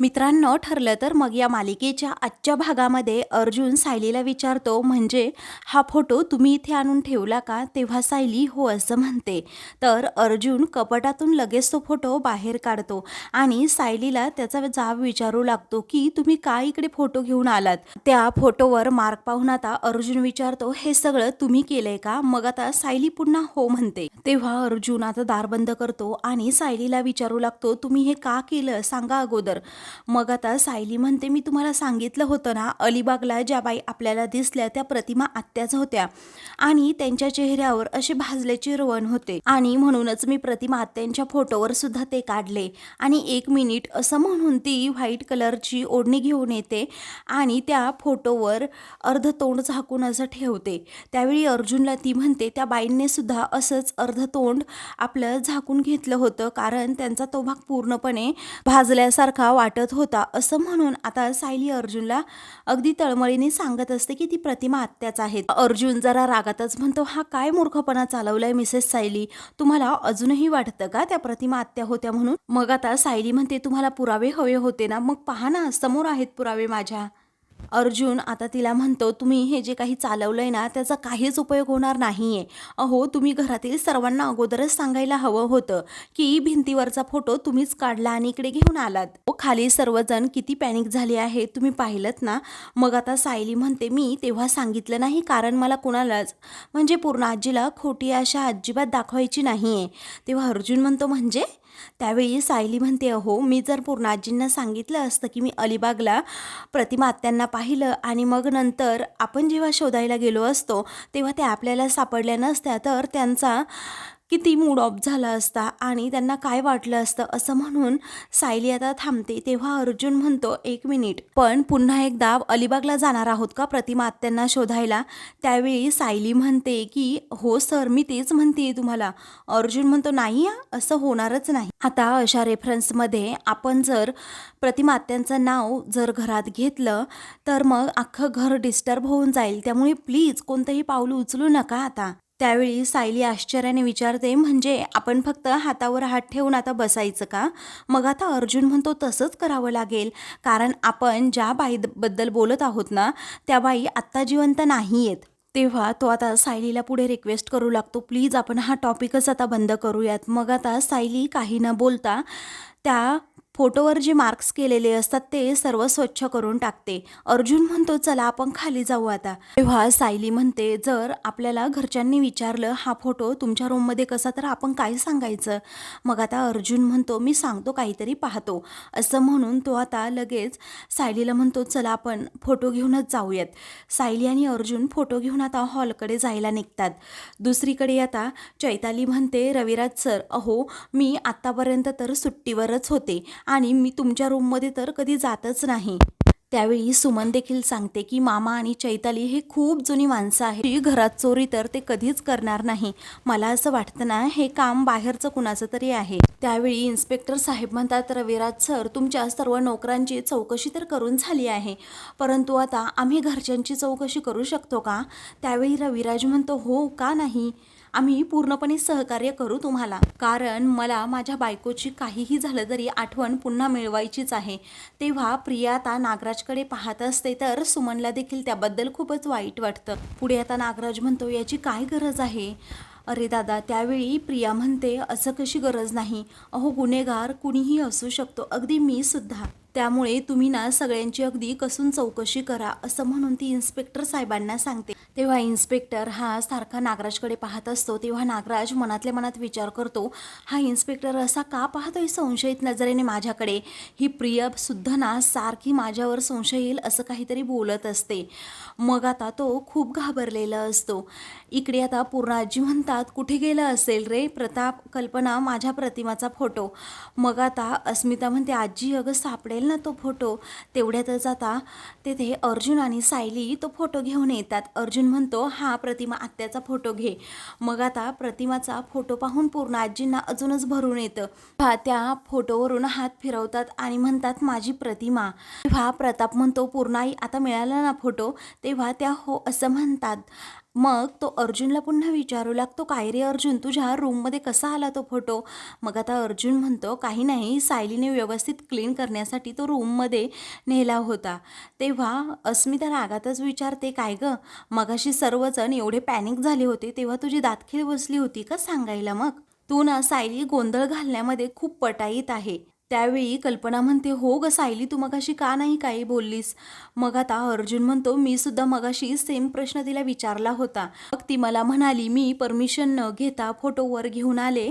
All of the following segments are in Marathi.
मित्रांनो ठरलं तर मग या मालिकेच्या आजच्या भागामध्ये अर्जुन सायलीला विचारतो म्हणजे हा फोटो तुम्ही इथे आणून ठेवला का? तेव्हा सायली हो असं म्हणते. तर अर्जुन कपाटातून लगेच तो फोटो बाहेर काढतो आणि सायलीला त्याचा जाब विचारू लागतो की तुम्ही का इकडे फोटो घेऊन आलात? त्या फोटोवर मार्क पाहून आता अर्जुन विचारतो हे सगळं तुम्ही केलंय का? मग आता सायली पुन्हा हो म्हणते. तेव्हा अर्जुन आता दार बंद करतो आणि सायलीला विचारू लागतो तुम्ही हे का केलं? सांगा अगोदर. मग आता सायली म्हणते मी तुम्हाला सांगितलं होतं ना अलिबागला ज्या बाई आपल्याला दिसल्या त्या प्रतिमा आत्याच होत्या. आणि त्यांच्या चेहऱ्यावर असे भाजल्याचे रवण होते. आणि म्हणूनच मी प्रतिमा आत्यांच्या फोटोवर सुद्धा ते काढले. आणि एक मिनिट असं म्हणून ती व्हाईट कलरची ओढणी घेऊन येते आणि त्या फोटोवर अर्ध तोंड झाकून असं ठेवते. त्यावेळी अर्जुनला ती म्हणते त्या बाईंनी सुद्धा असंच अर्ध तोंड आपलं झाकून घेतलं होतं कारण त्यांचा तो भाग पूर्णपणे भाजल्यासारखा वाटत होता. असं म्हणून आता सायली अर्जुनला अगदी तळमळीने सांगत असते की ती प्रतिमा आत्याच आहेत. अर्जुन जरा रागातच म्हणतो हा काय मूर्खपणा चालवलाय मिसेस सायली? तुम्हाला अजूनही वाटतं का त्या प्रतिमा आत्या होत्या म्हणून? मग आता सायली म्हणते तुम्हाला पुरावे हवे होते ना? मग पहा ना समोर आहेत पुरावे माझ्या. अर्जुन आता तिला म्हणतो तुम्ही हे जे काही चालवलं आहे ना त्याचा काहीच उपयोग होणार नाही आहे अहो तुम्ही घरातील सर्वांना अगोदरच सांगायला हवं होतं की भिंतीवरचा फोटो तुम्हीच काढला आणि इकडे घेऊन आलात. ओ, खाली सर्वजण किती पॅनिक झाले आहे तुम्ही पाहिलं ना? मग आता सायली म्हणते मी तेव्हा सांगितलं नाही कारण मला कुणालाच म्हणजे पूर्ण आजीला खोटी आशा अजिबात दाखवायची नाही आहे तेव्हा अर्जुन म्हणतो म्हणजे? त्यावेळी सायली म्हणते अहो मी जर पूर्णाजींना सांगितलं असतं की मी अलिबागला प्रतिमा आत्यांना पाहिलं आणि मग नंतर आपण जेव्हा शोधायला गेलो असतो तेव्हा त्या आपल्याला सापडल्या नसत्या तर त्यांचा किती मूड ऑफ झाला असता आणि त्यांना काय वाटलं असतं असं म्हणून सायली आता थांबते. तेव्हा अर्जुन म्हणतो एक मिनिट पण पुन्हा एकदा अलिबागला जाणार आहोत का? प्रतिमा आत्यांना शोधायला. त्यावेळी सायली म्हणते की हो सर मी तेच म्हणते तुम्हाला. अर्जुन म्हणतो नाही असं होणारच नाही. आता अशा रेफरन्समध्ये आपण जर प्रतिमा आत्यांचं नाव जर घरात घेतलं तर मग अख्खं घर डिस्टर्ब होऊन जाईल. त्यामुळे प्लीज कोणतंही पाऊल उचलू नका आता. त्यावेळी सायली आश्चर्याने विचारते म्हणजे आपण फक्त हातावर हात ठेवून आता बसायचं का? मग आता अर्जुन म्हणतो तसंच करावं लागेल. कारण आपण ज्या बाईबद्दल बोलत आहोत ना त्या बाई आत्ता जिवंत नाही आहेत तेव्हा तो आता सायलीला पुढे रिक्वेस्ट करू लागतो प्लीज आपण हा टॉपिकच आता बंद करूयात. मग आता सायली काही न बोलता त्या फोटोवर जे मार्क्स केलेले असतात ते सर्व स्वच्छ करून टाकते. अर्जुन म्हणतो चला आपण खाली जाऊ आता. तेव्हा सायली म्हणते जर आपल्याला घरच्यांनी विचारलं हा फोटो तुमच्या रूममध्ये कसा तर आपण काय सांगायचं? मग आता अर्जुन म्हणतो मी सांगतो काहीतरी पाहतो. असं म्हणून तो आता लगेच सायलीला म्हणतो चला आपण फोटो घेऊनच जाऊयात. सायली आणि अर्जुन फोटो घेऊन आता हॉलकडे जायला निघतात. दुसरीकडे आता चैताली म्हणते रविराज सर अहो मी आत्तापर्यंत तर सुट्टीवरच होते. आणि मी तुमच्या रूममध्ये तर कधी जातच नाही. त्यावेळी सुमन देखील सांगते की मामा आणि चैताली हे खूप जुनी माणसं आहेत. जी घरात चोरी तर ते कधीच करणार नाही. मला असं वाटतं ना हे काम बाहेरचं कुणाचं तरी आहे. त्यावेळी इन्स्पेक्टर साहेब म्हणतात रविराज सर तुमच्या सर्व नोकरांची चौकशी तर करून झाली आहे. परंतु आता आम्ही घरच्यांची चौकशी करू शकतो का? त्यावेळी रविराज म्हणतो हो का नाही? आम्ही पूर्णपणे सहकार्य करू तुम्हाला. कारण मला माझ्या बायकोची काहीही झालं तरी आठवण पुन्हा मिळवायचीच आहे. तेव्हा प्रिया आता नागराजकडे पाहत असते तर सुमनला देखील त्याबद्दल खूपच वाईट वाटतं. पुढे आता नागराज म्हणतो याची काय गरज आहे? अरे दादा त्यावेळी प्रिया म्हणते असं कशी गरज नाही. अहो गुन्हेगार कुणीही असू शकतो. अगदी मी सुद्धा. त्यामुळे तुम्ही ना सगळ्यांची अगदी कसून चौकशी करा असं म्हणून ती इन्स्पेक्टर साहेबांना सांगते. तेव्हा इन्स्पेक्टर हा सारखा नागराजकडे पाहत असतो. तेव्हा नागराज मनातल्या मनात विचार करतो हा इन्स्पेक्टर असा का पाहतोय संशयित नजरेने माझ्याकडे? ही प्रियसुद्धा ना सारखी माझ्यावर संशय येईल असं काहीतरी बोलत असते. मग आता तो खूप घाबरलेला असतो. इकडे आता पूर्ण आजी म्हणतात कुठे गेलं असेल रे प्रताप? कल्पना माझ्या प्रतिमाचा फोटो. मग आता अस्मिता म्हणते आजी अगं सापडेल ना तो फोटो तेवढ्यातच आता तेथे अर्जुन आणि सायली तो फोटो घेऊन येतात. अर्जुन म्हणतो हा प्रतिमा आत्याचा फोटो घे. मग आता प्रतिमाचा फोटो पाहून पूर्ण आजींना अजूनच भरून येतं. त्या फोटोवरून हात फिरवतात आणि म्हणतात माझी प्रतिमा. तेव्हा प्रताप म्हणतो पूर्णाई आता मिळाला ना फोटो? तेव्हा त्या हो असं म्हणतात. मग तो अर्जुनला पुन्हा विचारू लागतो काय रे अर्जुन तुझ्या रूममध्ये कसा आला तो फोटो मग आता अर्जुन म्हणतो काही नाही सायलीने व्यवस्थित क्लीन करण्यासाठी तो रूममध्ये नेला होता. तेव्हा अस्मिता रागातच विचारते काय गं? मगाशी सर्वजण एवढे पॅनिक झाले होते तेव्हा तुझी दातखीळ बसली होती का सांगायला मग? तू ना सायली गोंधळ घालण्यामध्ये खूप पटाईत आहे. त्यावेळी कल्पना म्हणते हो ग सायली तू मगाशी का नाही काही बोललीस? मग आता अर्जुन म्हणतो मी सुद्धा मगाशी सेम प्रश्न तिला विचारला होता. मग ती मला म्हणाली मी परमिशन न घेता फोटोवर घेऊन आले.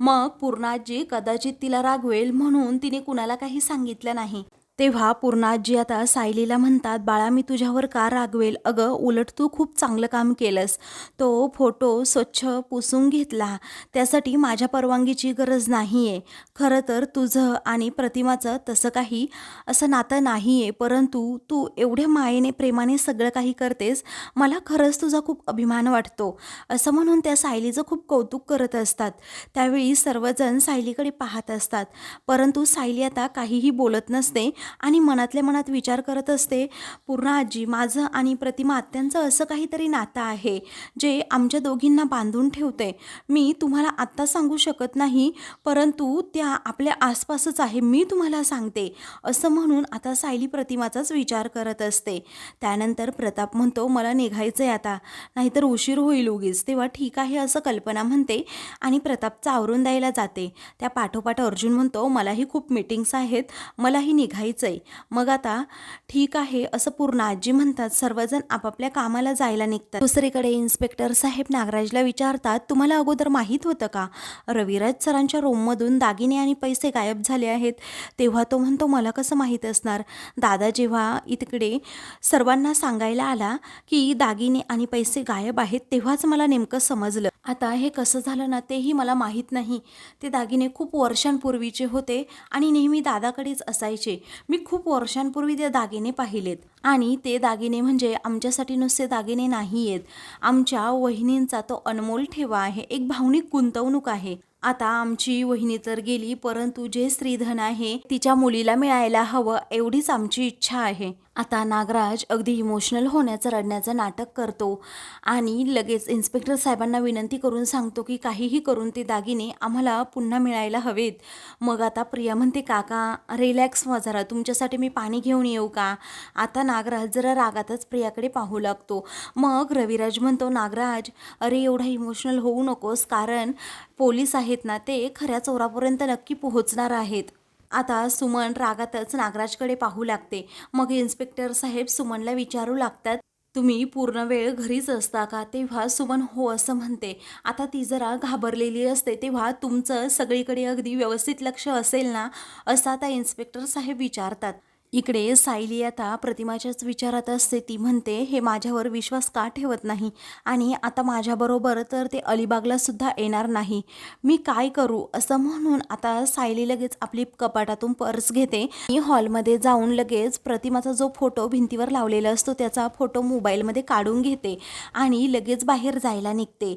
मग पूर्णाजी कदाचित तिला रागवेल म्हणून तिने कुणाला काही सांगितलं नाही. तेव्हा पूर्णाजी आता सायलीला म्हणतात बाळा मी तुझ्यावर का रागवेल? अगं उलट तू खूप चांगलं काम केलंस. तो फोटो स्वच्छ पुसून घेतला. त्यासाठी माझ्या परवानगीची गरज नाही आहे खरं तर तुझं आणि प्रतिमाचं तसं काही असं नातं नाही आहे परंतु तू एवढ्या मायेने प्रेमाने सगळं काही करतेस मला खरंच तुझा खूप अभिमान वाटतो. असं म्हणून त्या सायलीचं खूप कौतुक करत असतात. त्यावेळी सर्वजण सायलीकडे पाहत असतात. परंतु सायली आता काहीही बोलत नसते. आणि मनातल्या मनात विचार करत असते पूर्ण आजी माझं आणि प्रतिमा आत्यांचं असं काहीतरी नातं आहे जे आमच्या दोघींना बांधून ठेवते. मी तुम्हाला आत्ता सांगू शकत नाही परंतु त्या आपल्या आसपासच आहे मी तुम्हाला सांगते. असं म्हणून आता सायली प्रतिमाचाच विचार करत असते. त्यानंतर प्रताप म्हणतो मला निघायचं आहे आता नाहीतर उशीर होईल उगीच. तेव्हा ठीक आहे असं कल्पना म्हणते आणि प्रतापचं आवरून द्यायला जाते. त्या पाठोपाठ अर्जुन म्हणतो मलाही खूप मीटिंग्स आहेत मलाही निघायचं आहे मग आता ठीक आहे असं पूर्ण आजी म्हणतात सर्वजण आपापल्या कामाला जायला निघतात. दुसरीकडे इन्स्पेक्टर साहेब नागराजला विचारतात तुम्हाला अगोदर माहीत होतं का? रविराज सरांच्या रूममधून दागिने आणि पैसे गायब झाले आहेत. तेव्हा तो म्हणतो मला कसं माहीत असणार? दादा जेव्हा इकडे सर्वांना सांगायला आला की दागिने आणि पैसे गायब आहेत तेव्हाच मला नेमकं समजलं. आता हे कसं झालं ना तेही मला माहीत नाही. ते दागिने खूप वर्षांपूर्वीचे होते आणि नेहमी दादाकडेच असायचे. मी खूप वर्षांपूर्वी ते दागिने पाहिलेत. आणि ते दागिने म्हणजे आमच्यासाठी नुसते दागिने नाही आहेत आमच्या वहिनींचा तो अनमोल ठेवा आहे. एक भावनिक गुंतवणूक आहे. आता आमची वहिनी तर गेली परंतु जे स्त्रीधन आहे तिच्या मुलीला मिळायला हवं एवढीच आमची इच्छा आहे. आता नागराज अगदी इमोशनल होण्याचं रडण्याचं नाटक करतो आणि लगेच इन्स्पेक्टर साहेबांना विनंती करून सांगतो की काहीही करून ते दागिने आम्हाला पुन्हा मिळायला हवेत. मग आता प्रिया म्हणते काका रिलॅक्स व्हा जरा तुमच्यासाठी मी पाणी घेऊन येऊ का? आता नागराज जरा रागातच प्रियाकडे पाहू लागतो. मग रविराज म्हणतो नागराज अरे एवढा इमोशनल होऊ नकोस कारण पोलीस आहेत ना ते खऱ्या चोरापर्यंत नक्की पोहोचणार आहेत. आता सुमन रागातच नागराजकडे पाहू लागते. मग इन्स्पेक्टर साहेब सुमनला विचारू लागतात तुम्ही पूर्ण वेळ घरीच असता का? तेव्हा सुमन हो असं म्हणते. आता ती जरा घाबरलेली असते तेव्हा तुमचं सगळीकडे अगदी व्यवस्थित लक्ष असेल ना? असं आता इन्स्पेक्टर साहेब विचारतात. इकडे सायली आता प्रतिमाच्याच विचारात असते. ती म्हणते हे माझ्यावर विश्वास का ठेवत नाही? आणि आता माझ्याबरोबर तर ते अलिबागला सुद्धा येणार नाही. मी काय करू? असं म्हणून आता सायली लगेच आपली कपाटातून पर्स घेते आणि हॉलमध्ये जाऊन लगेच प्रतिमाचा जो फोटो भिंतीवर लावलेला असतो त्याचा फोटो मोबाईलमध्ये काढून घेते आणि लगेच बाहेर जायला निघते.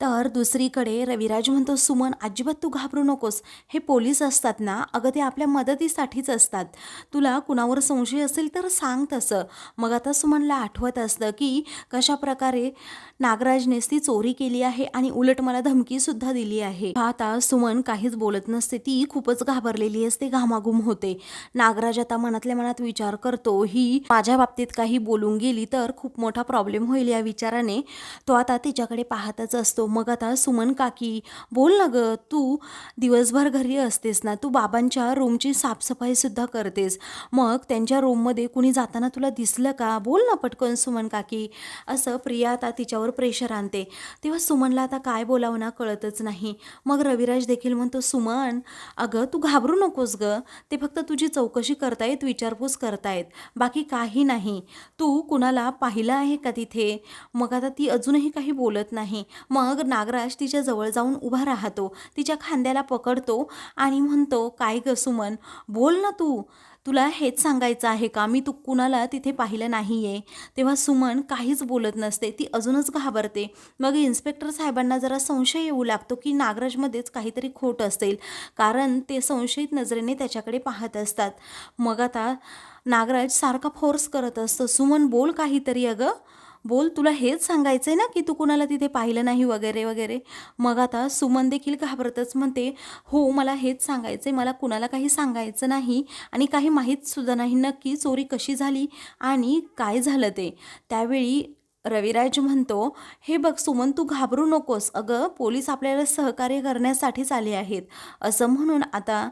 तर दुसरीकडे रविराज म्हणतो सुमन अजिबात तू घाबरू नकोस. हे पोलीस असतात ना अगं ते आपल्या मदतीसाठीच असतात. तुला कुणावर संशय असेल तर सांग तसं. मग आता सुमनला आठवत असतं की कशा प्रकारे नागराजनेच ती चोरी केली आहे आणि उलट मला धमकीसुद्धा दिली आहे. आता सुमन काहीच बोलत नसते ती खूपच घाबरलेली असते घामाघूम होते. नागराज आता मनातल्या मनात विचार करतो ही माझ्या बाबतीत काही बोलून गेली तर खूप मोठा प्रॉब्लेम होईल या विचाराने. तो आता तिच्याकडे पाहतच असतो. मग आता सुमन काकी बोल ना ग तू दिवसभर घरी असतेस ना तू बाबांच्या रूमची साफसफाईसुद्धा करतेस. मग त्यांच्या रूममध्ये कुणी जाताना तुला दिसलं का? बोल ना पटकन सुमन काकी. असं प्रिया आता तिच्यावर प्रेशर आणते. तेव्हा सुमनला आता काय बोलावं ना कळतच नाही. मग रविराज देखील म्हणतो सुमन अगं तू घाबरू नकोस ग. ते फक्त तुझी चौकशी करतायत विचारपूस करतायत. बाकी काही नाही. तू कुणाला पाहिलं आहे का तिथे? मग आता ती अजूनही काही बोलत नाही. मग मग नागराज तिच्या जवळ जाऊन उभा राहतो. तिच्या खांद्याला पकडतो आणि म्हणतो काय ग सुमन बोल ना तू. तुला हेच सांगायचं आहे का? मी तू कुणाला तिथे पाहिलं नाही आहे तेव्हा सुमन काहीच बोलत नसते. ती अजूनच घाबरते. मग इन्स्पेक्टर साहेबांना जरा संशय येऊ लागतो की नागराजमध्येच काहीतरी खोट असेल कारण ते संशयित नजरेने त्याच्याकडे पाहत असतात. मग आता नागराज सारखा फोर्स करत असतो सुमन बोल काहीतरी अगं. बोल तुला हेच सांगायचं आहे ना की तू कुणाला तिथे पाहिलं नाही वगैरे वगैरे? मग आता सुमन देखील घाबरतच म्हणते हो मला हेच सांगायचं आहे मला कुणाला काही सांगायचं नाही आणि काही माहीतसुद्धा नाही नक्की चोरी कशी झाली आणि काय झालं ते. त्यावेळी रविराज म्हणतो हे बघ सुमन तू घाबरू नकोस. अगं पोलीस आपल्याला सहकार्य करण्यासाठीच आले आहेत. असं म्हणून आता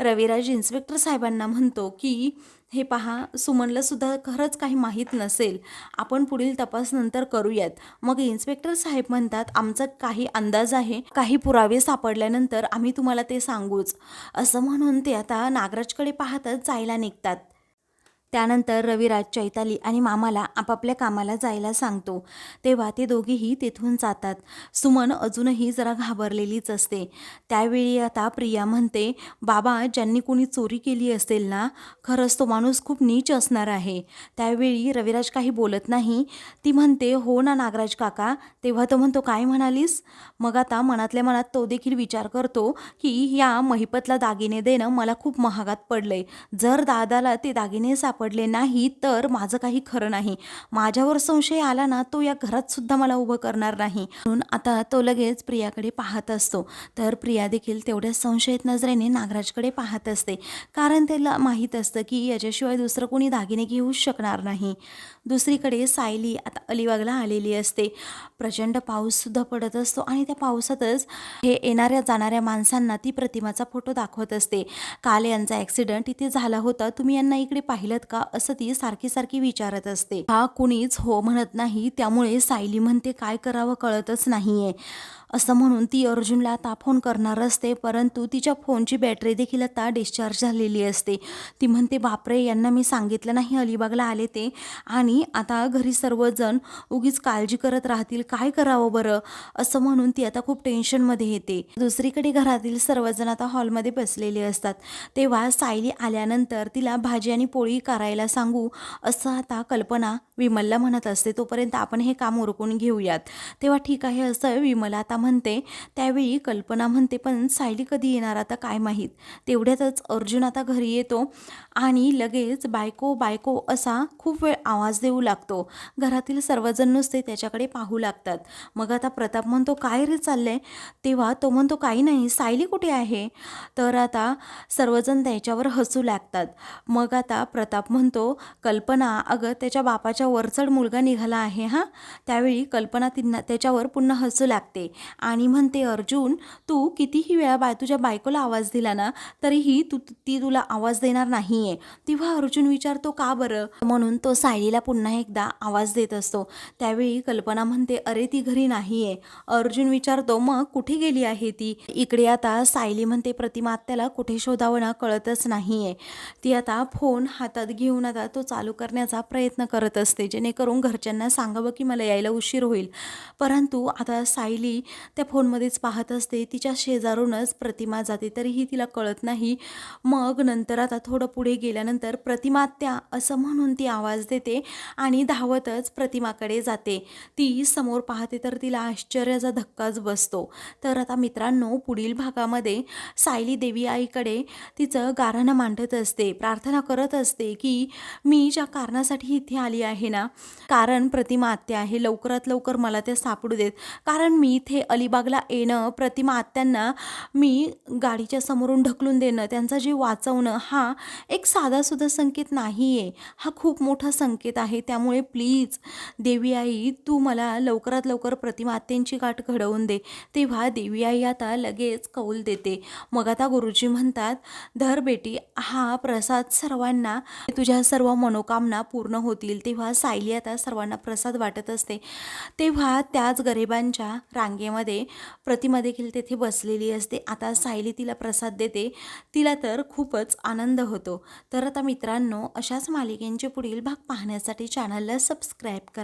रविराज इन्स्पेक्टर साहेबांना म्हणतो की हे पहा सुमनलासुद्धा खरंच काही माहीत नसेल. आपण पुढील तपास नंतर करूयात. मग इन्स्पेक्टर साहेब म्हणतात आमचा काही अंदाज आहे. काही पुरावे सापडल्यानंतर आम्ही तुम्हाला ते सांगूच. असं म्हणून ते आता नागराजकडे पाहतच जायला निघतात. त्यानंतर रविराज चैताली आणि मामाला आपापल्या कामाला जायला सांगतो. तेव्हा ते दोघेही तेथून जातात. सुमन अजूनही जरा घाबरलेलीच असते. त्यावेळी आता प्रिया म्हणते बाबा ज्यांनी कोणी चोरी केली असेल ना खरंच तो माणूस खूप नीच असणार आहे. त्यावेळी रविराज काही बोलत नाही. ती म्हणते हो ना नागराज काका तेव्हा तो म्हणतो काय म्हणालीस? मग आता मनातल्या मनात तो देखील विचार करतो की या महिपतला दागिने देणं मला खूप महागात पडलंय. जर दादाला ते दागिने सापडले नाही तर माझं काही खरं नाही. माझ्यावर संशय आला ना तो या घरात सुद्धा मला उभं करणार नाही. म्हणून आता तो लगेच प्रियाकडे पाहत असतो. तर प्रिया देखील तेवढ्या संशयित नजरेने नागराजकडे पाहत असते. कारण त्याला माहीत असतं की याच्याशिवाय दुसरं कोणी दागिने घेऊच शकणार नाही. दुसरीकडे सायली आता अलिबागला आलेली असते. प्रचंड पाऊससुद्धा पडत असतो आणि त्या पावसातच हे येणाऱ्या जाणाऱ्या माणसांना ती प्रतिमाचा फोटो दाखवत असते. काल यांचा ॲक्सिडंट इथे झाला होता. तुम्ही यांना इकडे पाहिलं का? असं ती सारखी सारखी विचारत असते. हा कुणीच हो म्हणत नाही. त्यामुळे सायली म्हणते काय करावं कळतच नाहीये. असं म्हणून ती अर्जुनला आता फोन करणार असते. परंतु तिच्या फोनची बॅटरी देखील आता डिस्चार्ज झालेली असते. ती म्हणते बापरे यांना मी सांगितलं नाही अलिबागला आले ते. आणि आता घरी सर्वजण उगीच काळजी करत राहतील. काय करावं बरं? असं म्हणून ती आता खूप टेन्शनमध्ये येते. दुसरीकडे घरातील सर्वजण आता हॉलमध्ये बसलेले असतात. तेव्हा सायली आल्यानंतर तिला भाजी आणि पोळी करायला सांगू असं आता कल्पना विमलला म्हणत असते. तोपर्यंत आपण हे काम उरकून घेऊयात. तेव्हा ठीक आहे असं विमला आता म्हणते त्यावेळी कल्पना म्हणते पण सायली कधी येणार आता काय माहीत? तेवढ्यातच अर्जुन आता घरी येतो आणि लगेच बायको बायको असा खूप वेळ आवाज देऊ लागतो. घरातील सर्वजण नुसते त्याच्याकडे पाहू लागतात. मग आता प्रताप म्हणतो काय रे चाललंय? तेव्हा तो म्हणतो काही नाही सायली कुठे आहे? तर आता सर्वजण त्याच्यावर हसू लागतात. मग आता प्रताप म्हणतो कल्पना अगं त्याच्या बापाच्या वरचढ मुलगा निघाला आहे हां? त्यावेळी कल्पना तिना त्याच्यावर पुन्हा हसू लागते. आणि म्हणते अर्जुन तू कितीही वेळा बाय तुझ्या बायकोला आवाज दिला ना तरीही तू ती तुला आवाज देणार नाही आहे तेव्हा अर्जुन विचारतो का बरं? म्हणून तो सायलीला पुन्हा एकदा आवाज देत असतो. त्यावेळी कल्पना म्हणते अरे ती घरी नाही आहे अर्जुन विचारतो मग कुठे गेली आहे ती? इकडे आता सायली म्हणते प्रतिमा त्याला कुठे शोधावं ना कळतच नाही आहे ती आता फोन हातात घेऊन आता तो चालू करण्याचा प्रयत्न करत असते जेणेकरून घरच्यांना सांगावं की मला यायला उशीर होईल. परंतु आता सायली त्या फोनमध्येच पाहत असते. तिच्या शेजारूनच प्रतिमा जाते. तरीही तिला कळत नाही. मग नंतर आता थोडं पुढे गेल्यानंतर प्रतिमा त्या असं म्हणून ती आवाज देते आणि धावतच प्रतिमाकडे जाते. ती समोर पाहते तर तिला आश्चर्याचा धक्काच बसतो. तर आता मित्रांनो पुढील भागामध्ये सायली देवी आईकडे तिचं गारणं मांडत असते. प्रार्थना करत असते की मी ज्या कारणासाठी इथे आली आहे ना कारण प्रतिमा आत्या आहे. लवकरात लवकर मला त्या सापडू देत. कारण मी इथे अलिबागला येणं प्रतिमा आत्यांना मी गाडीच्या समोरून ढकलून देणं त्यांचा जीव वाचवणं हा एक साधासुद्धा संकेत नाही आहे हा खूप मोठा संकेत आहे. त्यामुळे प्लीज देवी आई तू मला लवकरात लवकर प्रतिमा आत्यांची गाठ घडवून दे. तेव्हा देवी आई आता लगेच कौल देते. मग आता गुरुजी म्हणतात धर बेटी हा प्रसाद सर्वांना तुझ्या सर्व मनोकामना पूर्ण होतील. तेव्हा सायली आता सर्वांना प्रसाद वाटत असते. तेव्हा त्याच गरिबांच्या रांगेमध्ये प्रतिमा देखील तेथे बसलेली असते. आता सायली तिला प्रसाद देते. तिला तर खूपच आनंद होतो. तर आता मित्रांनो अशाच मालिकेंचे पुढील भाग पाहण्यासाठी चॅनलला सबस्क्राईब करा.